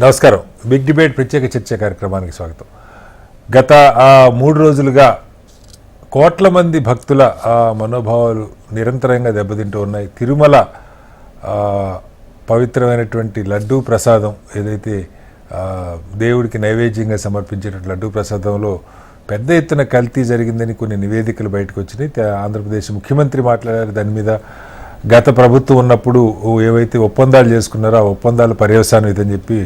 నమస్కారం. Big debate ప్రత్యేక చర్చ కార్యక్రమానికి స్వాగతం. గత మూడు రోజులుగా కోట్ల మంది భక్తుల మనోభావాలు నిరంతరంగా దెబ్బతింటూ ఉన్నాయి. తిరుమల పవిత్రమైనటువంటి లడ్డూ ప్రసాదం ఏదైతే దేవుడికి నైవేద్యంగా సమర్పించేటువంటి లడ్డూ ప్రసాదంలో పెద్ద ఎత్తున కల్తీ జరిగిందని కొన్ని నివేదికలు బయటకు వచ్చినాయి. ఆంధ్రప్రదేశ్ ముఖ్యమంత్రి మాట్లాడారు. దాని మీద గత ప్రభుత్వం ఉన్నప్పుడు ఏవైతే ఒప్పందాలు చేసుకున్నారో ఆ ఒప్పందాలు పర్యవసానం ఇదని చెప్పి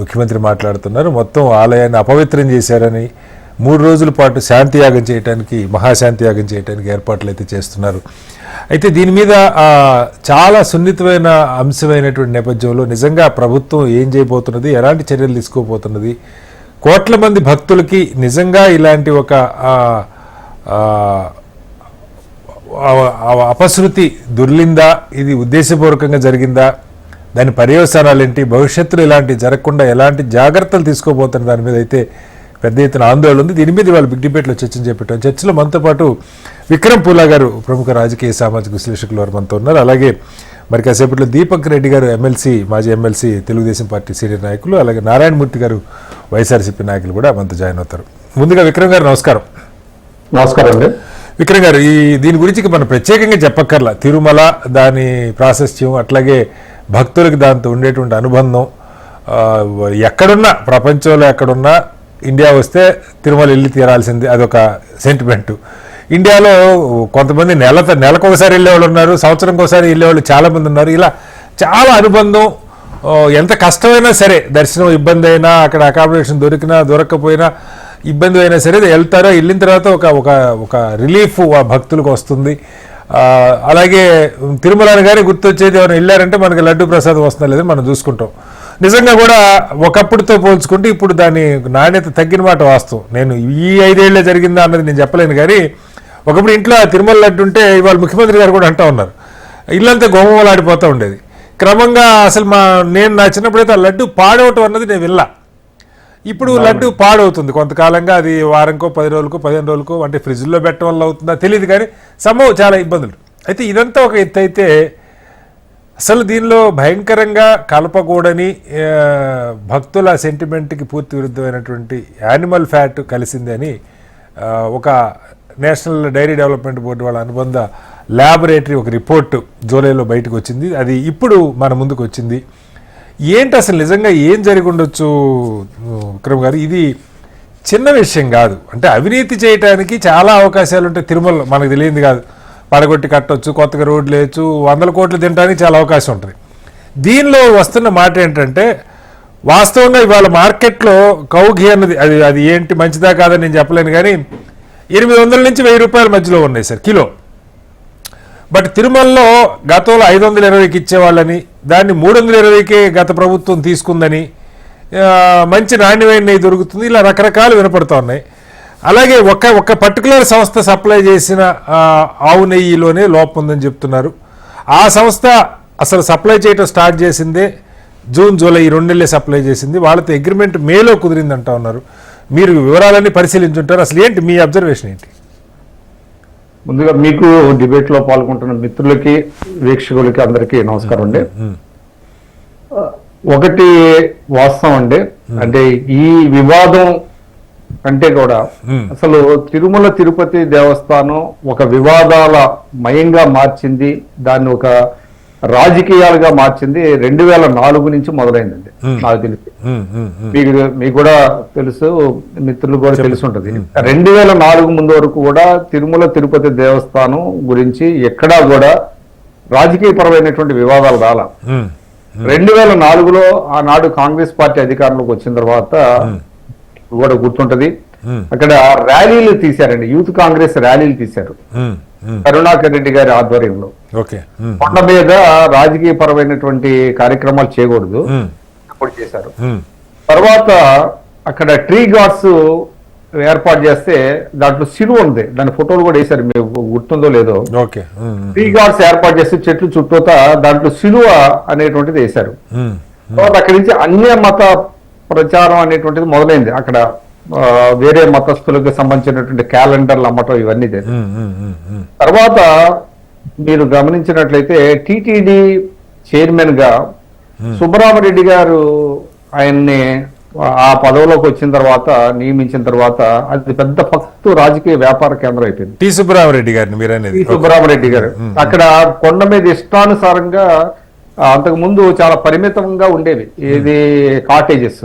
ముఖ్యమంత్రి మాట్లాడుతున్నారు. మొత్తం ఆలయాన్ని అపవిత్రం చేశారని మూడు రోజుల పాటు శాంతి యాగం చేయడానికి మహాశాంతియాగం చేయడానికి ఏర్పాట్లు అయితే చేస్తున్నారు. అయితే దీని మీద చాలా సున్నితమైన అంశమైనటువంటి నేపథ్యంలో నిజంగా ప్రభుత్వం ఏం చేయబోతున్నది ఎలాంటి చర్యలు తీసుకోబోతున్నది కోట్ల మంది భక్తులకి నిజంగా ఇలాంటి ఒక అపశృతి దుర్లిందా? ఇది ఉద్దేశపూర్వకంగా జరిగిందా? దాని పర్యవసానాలు ఏంటి భవిష్యత్తులో ఇలాంటి జరగకుండా ఎలాంటి జాగ్రత్తలు తీసుకోబోతున్న దాని మీద అయితే పెద్ద ఎత్తున ఆందోళన ఉంది. దీని మీద వాళ్ళు బిగ్ డిబేట్లో చర్చను చేపట్టాం. చర్చలో మనతో పాటు విక్రమ్ పూలా గారు ప్రముఖ రాజకీయ సామాజిక విశ్లేషకులు వారు మనతో ఉన్నారు. అలాగే మరి కాసేపట్లో దీపక్ రెడ్డి గారు ఎమ్మెల్సీ మాజీ ఎమ్మెల్సీ తెలుగుదేశం పార్టీ సీనియర్ నాయకులు అలాగే నారాయణమూర్తి గారు వైఎస్ఆర్సీపీ నాయకులు కూడా మనతో జాయిన్ అవుతారు. ముందుగా విక్రమ్ గారు నమస్కారం. నమస్కారం అండి. విక్రమ్ గారు ఈ దీని గురించి మనం ప్రత్యేకంగా చెప్పక్కర్లా. తిరుమల దాని ప్రాశస్త్యం అట్లాగే భక్తులకు దాంతో ఉండేటువంటి అనుబంధం ఎక్కడున్నా ప్రపంచంలో ఎక్కడున్నా ఇండియా వస్తే తిరుమల వెళ్ళి తీరాల్సింది అదొక సెంటిమెంట్ ఇండియాలో కొంతమంది నెల నెలకు ఒకసారి వెళ్ళేవాళ్ళు ఉన్నారు సంవత్సరంకి ఒకసారి వెళ్ళేవాళ్ళు చాలామంది ఉన్నారు. ఇలా చాలా అనుబంధం ఎంత కష్టమైనా సరే దర్శనం ఇబ్బంది అయినా అక్కడ అకామిడేషన్ దొరికినా దొరకకపోయినా ఇబ్బంది అయినా సరే వెళ్తారో? వెళ్ళిన తర్వాత ఒక ఒక ఒక రిలీఫ్ ఆ భక్తులకు వస్తుంది. అలాగే తిరుమల గారి గుర్తొచ్చేది ఎవరైనా వెళ్ళారంటే మనకి లడ్డు ప్రసాదం వస్తుందా లేదని మనం చూసుకుంటాం. నిజంగా కూడా ఒకప్పుడుతో పోల్చుకుంటే ఇప్పుడు దాని నాణ్యత తగ్గిన మాట వాస్తవం. నేను ఈ ఐదేళ్ళే జరిగిందా అన్నది నేను చెప్పలేను కానీ ఒకప్పుడు ఇంట్లో తిరుమల లడ్డు ఉంటే ఇవాళ ముఖ్యమంత్రి గారు కూడా అంటూ ఉన్నారు. ఇల్లంతా గోమలాడిపోతూ ఉండేది. క్రమంగా అసలు మా నేను నా చిన్నప్పుడైతే ఆ లడ్డు పాడవటం అన్నది నేను వెళ్ళా ఇప్పుడు లడ్డు పాడవుతుంది. కొంతకాలంగా అది వారంకో పది రోజులకో పదిహేను రోజులకో అంటే ఫ్రిడ్జ్లో పెట్టడం వల్ల అవుతుందా తెలియదు కానీ సంభవం చాలా ఇబ్బందులు. అయితే ఇదంతా ఒక ఎత్తు అయితే అసలు దీనిలో భయంకరంగా కలపకూడని భక్తుల సెంటిమెంట్కి పూర్తి విరుద్ధమైనటువంటి యానిమల్ ఫ్యాట్ కలిసింది అని ఆ, ఒక నేషనల్ డైరీ డెవలప్మెంట్ బోర్డు వాళ్ళ అనుబంధ ల్యాబొరేటరీ ఒక రిపోర్టు జూలైలో బయటకు వచ్చింది అది ఇప్పుడు మన ముందుకు వచ్చింది ఏంటి అసలు నిజంగా ఏం జరిగి ఉండొచ్చు? విక్రమ్ గారు ఇది చిన్న విషయం కాదు. అంటే అవినీతి చేయడానికి చాలా అవకాశాలు ఉంటాయి. తిరుమల మనకు తెలియదు కాదు. పడగొట్టి కట్టొచ్చు కొత్తగా రోడ్లు వేయచ్చు వందల కోట్లు తినడానికి చాలా అవకాశం ఉంటుంది. దీనిలో వస్తున్న మాట ఏంటంటే వాస్తవంగా ఇవాళ మార్కెట్లో కౌఘి అన్నది అది అది ఏంటి మంచిదా కాదని నేను చెప్పలేను కానీ ఎనిమిది వందల నుంచి వెయ్యి రూపాయల మధ్యలో ఉన్నాయి సార్ కిలో. బట్ తిరుమలలో గతంలో ఐదు వందల ఇరవైకి ఇచ్చేవాళ్ళని దాన్ని మూడు వందల ఇరవైకే గత ప్రభుత్వం తీసుకుందని మంచి నాణ్యమైన నెయ్యి దొరుకుతుంది. ఇలా రకరకాలు వినపడుతూ ఉన్నాయి. అలాగే ఒక ఒక పర్టికులర్ సంస్థ సప్లై చేసిన ఆవు నెయ్యిలోనే లోపం ఉందని చెప్తున్నారు. ఆ సంస్థ అసలు సప్లై చేయటం స్టార్ట్ చేసిందే జూన్ జూలై ఈ రెండు నెలలే సప్లై చేసింది. వాళ్ళతో అగ్రిమెంట్ మేలో కుదిరింది అంటా ఉన్నారు. మీరు వివరాలన్నీ పరిశీలించుంటారు. అసలు ఏంటి మీ అబ్జర్వేషన్ ఏంటి? ముందుగా మీకు డిబేట్లో పాల్గొంటున్న మిత్రులకి వీక్షకులకి అందరికీ నమస్కారం అండి. ఒకటి వాస్తవం అండి. అంటే ఈ వివాదం కంటే కూడా అసలు తిరుమల తిరుపతి దేవస్థానం ఒక వివాదాల మయంగా మార్చింది. దాన్ని ఒక రాజకీయాలుగా మార్చింది. రెండు వేల నాలుగు నుంచి మొదలైందండి. నాకు తెలిసి. మీకు మీకు కూడా తెలుసు మిత్రులు కూడా తెలిసి ఉంటది రెండు వేల నాలుగు ముందు వరకు కూడా తిరుమల తిరుపతి దేవస్థానం గురించి ఎక్కడా కూడా రాజకీయ పరమైనటువంటి వివాదాలు రాల. రెండు వేల నాలుగులో ఆనాడు కాంగ్రెస్ పార్టీ అధికారంలోకి వచ్చిన తర్వాత మీకు కూడా గుర్తుంటది. ఉమ్, అక్కడ ర్యాలీలు తీశారండి. యూత్ కాంగ్రెస్ ర్యాలీలు తీశారు. కరుణాకర్ రెడ్డి గారి ఆధ్వర్యంలో. కొండ మీద రాజకీయ పరమైనటువంటి కార్యక్రమాలు చేయకూడదు. చేశారు. తర్వాత అక్కడ ట్రీ గార్డ్స్ ఏర్పాటు చేస్తే దాంట్లో సిలువ ఉంది. దాని ఫోటోలు కూడా వేశారు. మీకు గుర్తుందో లేదో. ఓకే. ట్రీ గార్డ్స్ ఏర్పాటు చేస్తే చెట్లు చుట్టూత దాంట్లో సిలువ అనేటువంటిది వేశారు. తర్వాత అక్కడి నుంచి అన్య మత ప్రచారం అనేటువంటిది మొదలైంది. అక్కడ వేరే మతస్థులకు సంబంధించినటువంటి క్యాలెండర్లు అమ్మటం ఇవన్నీ. తర్వాత మీరు గమనించినట్లయితే టిటిడి చైర్మన్గా సుబ్బరామరెడ్డి గారు ఆయన్ని ఆ పదవిలోకి వచ్చిన తర్వాత నియమించిన తర్వాత అది పెద్ద ఫక్తు రాజకీయ వ్యాపార కేంద్రం అయిపోయింది. టి సుబ్బరామరెడ్డి గారిని మీరు అనేది సుబ్బరామరెడ్డి గారు. అక్కడ కొండ మీద ఇష్టానుసారంగా ఆ, అంతకు ముందు చాలా పరిమితంగా ఉండేవి. ఇది కాటేజెస్.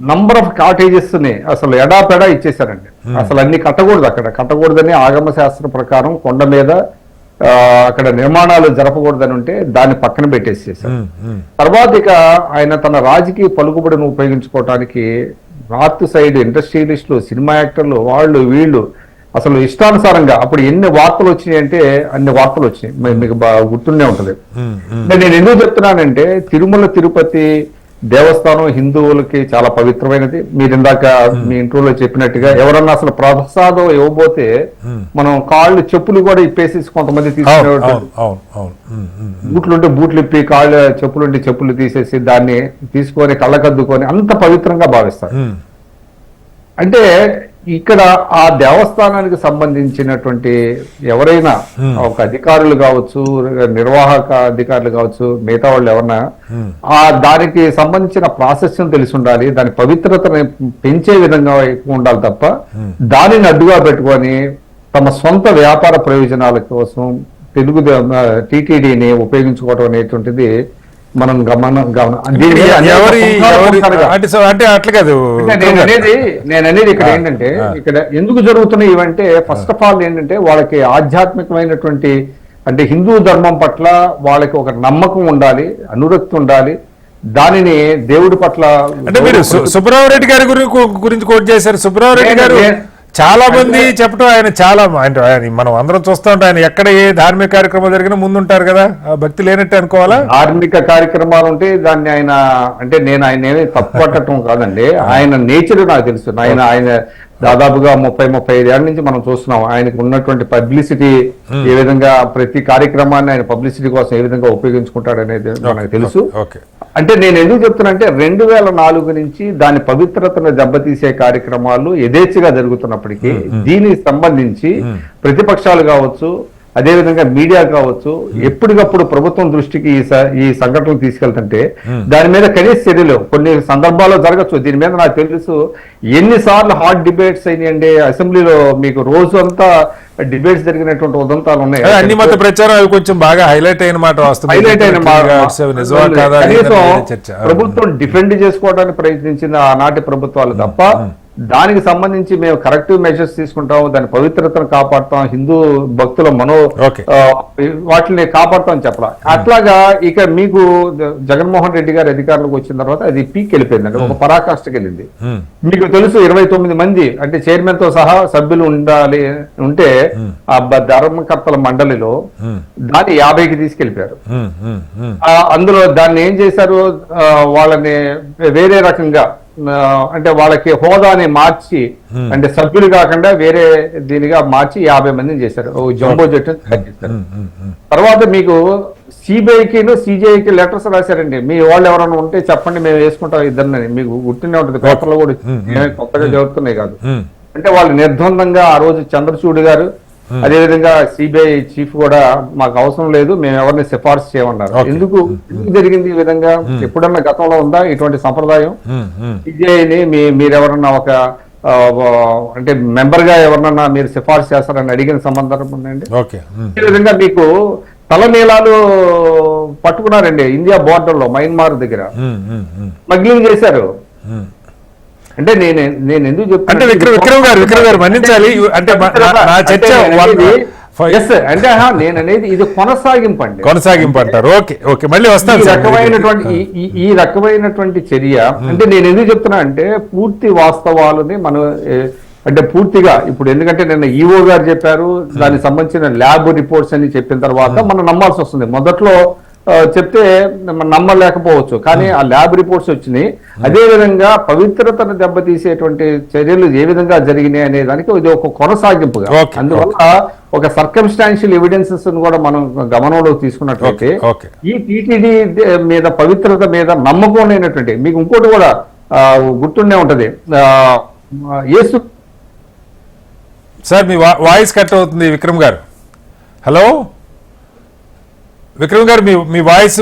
నంబర్ ఆఫ్ కాటేజెస్ని అసలు ఎడాపెడా ఇచ్చేసారండి అసలు అన్ని కట్టకూడదు అక్కడ. కట్టకూడదని ఆగమ శాస్త్ర ప్రకారం కొండ మీద అక్కడ నిర్మాణాలు జరపకూడదని ఉంటే దాన్ని పక్కన పెట్టేసేసారు. తర్వాత ఇక ఆయన తన రాజకీయ పలుకుబడిని ఉపయోగించుకోవటానికి నార్త్ సైడ్ ఇండస్ట్రియలిస్టులు సినిమా యాక్టర్లు వాళ్ళు వీళ్ళు అసలు ఇష్టానుసారంగా అప్పుడు ఎన్ని వార్తలు వచ్చినాయి అంటే అన్ని వార్తలు వచ్చినాయి. మీకు గుర్తుండే ఉంటది. నేను ఎందుకు చెప్తున్నానంటే తిరుమల తిరుపతి దేవస్థానం హిందువులకి చాలా పవిత్రమైనది. మీరు ఇందాక మీ ఇంట్రోలో చెప్పినట్టుగా ఎవరన్నా అసలు ప్రసాదం ఇవ్వబోతే మనం కాళ్ళు చెప్పులు కూడా ఇప్పేసి కొంతమంది అవును తీసుకునే అవును అవును అవును. ఉమ్, ఉమ్, బూట్లుంటే బూట్లు ఇప్పి కాళ్ళు చెప్పులుంటే చెప్పులు తీసేసి దాన్ని తీసుకొని కళ్ళకద్దుకొని అంత పవిత్రంగా భావిస్తారు. అంటే ఇక్కడ ఆ దేవస్థానానికి సంబంధించినటువంటి ఎవరైనా ఒక అధికారులు కావచ్చు నిర్వాహక అధికారులు కావచ్చు మిగతా వాళ్ళు ఎవరన్నా ఆ దానికి సంబంధించిన ప్రాసెస్ తెలిసి ఉండాలి దాని పవిత్రతని పెంచే విధంగా ఎక్కువ ఉండాలి తప్ప దానిని అడ్డుగా పెట్టుకొని తమ సొంత వ్యాపార ప్రయోజనాల కోసం తెలుగు టీటీడీని ఉపయోగించుకోవడం అనేటువంటిది మనం గమన అంటే అట్లా కాదు. నేను అనేది నేను అనేది ఇక్కడ ఏంటంటే ఇక్కడ ఎందుకు జరుగుతున్నాయి ఇవంటే ఫస్ట్ ఆఫ్ ఆల్ ఏంటంటే వాళ్ళకి ఆధ్యాత్మికమైనటువంటి అంటే హిందూ ధర్మం పట్ల వాళ్ళకి ఒక నమ్మకం ఉండాలి అనురక్తి ఉండాలి. దానిని దేవుడి పట్ల అంటే మీరు సుబ్రహ్మరెడ్డి గారి గురించి గురించి కోట్ చేశారు. సుబ్రహ్మరెడ్డి నేను- గారు చాలా మంది చెప్పడం ఆయన చాలా అంటే ఆయన మనం అందరం చూస్తూ ఉంటాం ఆయన ఎక్కడ ఏ ధార్మిక కార్యక్రమం జరిగినా ముందుంటారు కదా? భక్తి లేనట్టు అనుకోవాలా? ధార్మిక కార్యక్రమాలు ఉంటే దాన్ని ఆయన అంటే నేను ఆయన ఏమీ తప్పు పట్టడం కాదండి. ఆయన నేచర్ నాకు తెలుసు. ఆయన ఆయన దాదాపుగా ముప్పై ముప్పై ఐదు ఏళ్ళ నుంచి మనం చూస్తున్నాం. ఆయనకు ఉన్నటువంటి పబ్లిసిటీ ఏ విధంగా ప్రతి కార్యక్రమాన్ని ఆయన పబ్లిసిటీ కోసం ఏ విధంగా ఉపయోగించుకుంటాడు అనేది మనకు తెలుసు. అంటే నేను ఎందుకు చెప్తున్నానంటే రెండు వేల నాలుగు నుంచి దాని పవిత్రతను దెబ్బతీసే కార్యక్రమాలు యథేచ్ఛగా జరుగుతున్నప్పటికీ దీనికి సంబంధించి ప్రతిపక్షాలు కావచ్చు అదేవిధంగా మీడియా కావచ్చు ఎప్పటికప్పుడు ప్రభుత్వం దృష్టికి ఈ ఈ సంఘటనలు తీసుకెళ్తుంటే దాని మీద కనీస చర్యలు కొన్ని సందర్భాల్లో జరగచ్చు. దీని మీద నాకు తెలుసు ఎన్నిసార్లు హాట్ డిబేట్స్ అయినాయండి. అసెంబ్లీలో మీకు రోజు అంతా డిబేట్స్ జరిగినటువంటి ఉదంతాలు ఉన్నాయి. అన్ని మత ప్రచారం అవి కొంచెం బాగా హైలైట్ అయిన మాట వస్తుంది హైలైట్ అయిన ప్రభుత్వం డిఫెండ్ చేసుకోవడానికి ప్రయత్నించిన ఆనాటి ప్రభుత్వాలు తప్ప దానికి సంబంధించి మేము కరెక్టివ్ మెజర్స్ తీసుకుంటాం దాని పవిత్రతను కాపాడుతాం హిందూ భక్తుల మనో వాటిని కాపాడుతాం చెప్పలా. అట్లాగా ఇక మీకు జగన్మోహన్ రెడ్డి గారి అధికారంలోకి వచ్చిన తర్వాత అది పీక్ వెళ్ళిపోయిందండి ఒక పరాకాష్ఠకి వెళ్ళింది. మీకు తెలుసు ఇరవై తొమ్మిది మంది అంటే చైర్మన్తో సహా సభ్యులు ఉండాలి ఉంటే ఆ ధర్మకర్తల మండలిలో దాన్ని యాభైకి తీసుకెళ్ళిపోయారు అందులో దాన్ని ఏం చేశారు? వాళ్ళని వేరే రకంగా అంటే వాళ్ళకి హోదాని మార్చి అంటే సభ్యులు కాకుండా వేరే దీనిగా మార్చి యాభై మందిని చేశారు. ఓ జంబో జట్టు. తర్వాత మీకు సిబిఐకి సిజేఐకి లెటర్స్ రాశారండి. మీ వాళ్ళు ఎవరైనా ఉంటే చెప్పండి మేము వేసుకుంటాం ఇద్దరిని. మీకు గుర్తునే ఉంటుంది. పేపర్లో కూడా కొత్తగా చదువుతున్నాయి కాదు. అంటే వాళ్ళు నిర్ద్వందంగా ఆ రోజు చంద్రచూడ్ గారు అదేవిధంగా సిబిఐ చీఫ్ కూడా మాకు అవసరం లేదు మేము ఎవరిని సిఫార్సు చేయమన్నారు. Okay. ఎందుకు? జరిగింది ఈ విధంగా? ఎప్పుడన్నా గతంలో ఉందా ఇటువంటి సంప్రదాయం. సిబిఐని మీ మీరెవరన్నా ఒక అంటే మెంబర్గా ఎవరినన్నా మీరు సిఫార్సు చేస్తారని అడిగిన సంబంధం ఉందండి. ఈ విధంగా మీకు తలనీలాలు పట్టుకున్నారండి ఇండియా బోర్డర్లో మయన్మార్ దగ్గర. స్మగ్లింగ్ చేశారు. అంటే నేను నేను ఎందుకు చెప్తున్నా అంటే విక్రమ్ విక్రమ్ గారు విక్రమ్ గారు మన్నించాలి. అంటే నా- చర్చ ఎస్ అంటే నేను అనేది ఇది కొనసాగింపు అండి. కొనసాగింపు అంటారు. Okay okay. మళ్ళీ ఈ వస్తాను సార్. రకమైనటువంటి ఈ- ఈ- ఈ రకమైనటువంటి చర్య అంటే నేను ఎందుకు చెప్తున్నా అంటే పూర్తి వాస్తవాలని మనం అంటే పూర్తిగా ఇప్పుడు ఎందుకంటే నిన్న ఈఓ గారు చెప్పారు దానికి సంబంధించిన ల్యాబ్ రిపోర్ట్స్ అని చెప్పిన తర్వాత మనం నమ్మాల్సి వస్తుంది. మొదట్లో చెప్తే నమ్మలేకపోవచ్చు. కానీ ఆ ల్యాబ్ రిపోర్ట్స్ వచ్చినాయి. అదే విధంగా పవిత్రతను దెబ్బతీసేటువంటి చర్యలు ఏ విధంగా జరిగినాయి అనే దానికి ఇది ఒక కొనసాగింపుగా. అందువల్ల ఒక సర్కమ్స్టాన్షియల్ ఎవిడెన్సెస్ కూడా మనం గమనంలోకి తీసుకున్నట్లయితే ఈ టీటీడీ మీద పవిత్రత మీద నమ్మకం లేనటువంటి మీకు ఇంకోటి కూడా గుర్తుండే ఉంటది. యేసు సార్ మీ వాయిస్ కట్ అవుతుంది విక్రమ్ గారు. హలో? విక్రమ్ గారు మీ మీ వాయిస్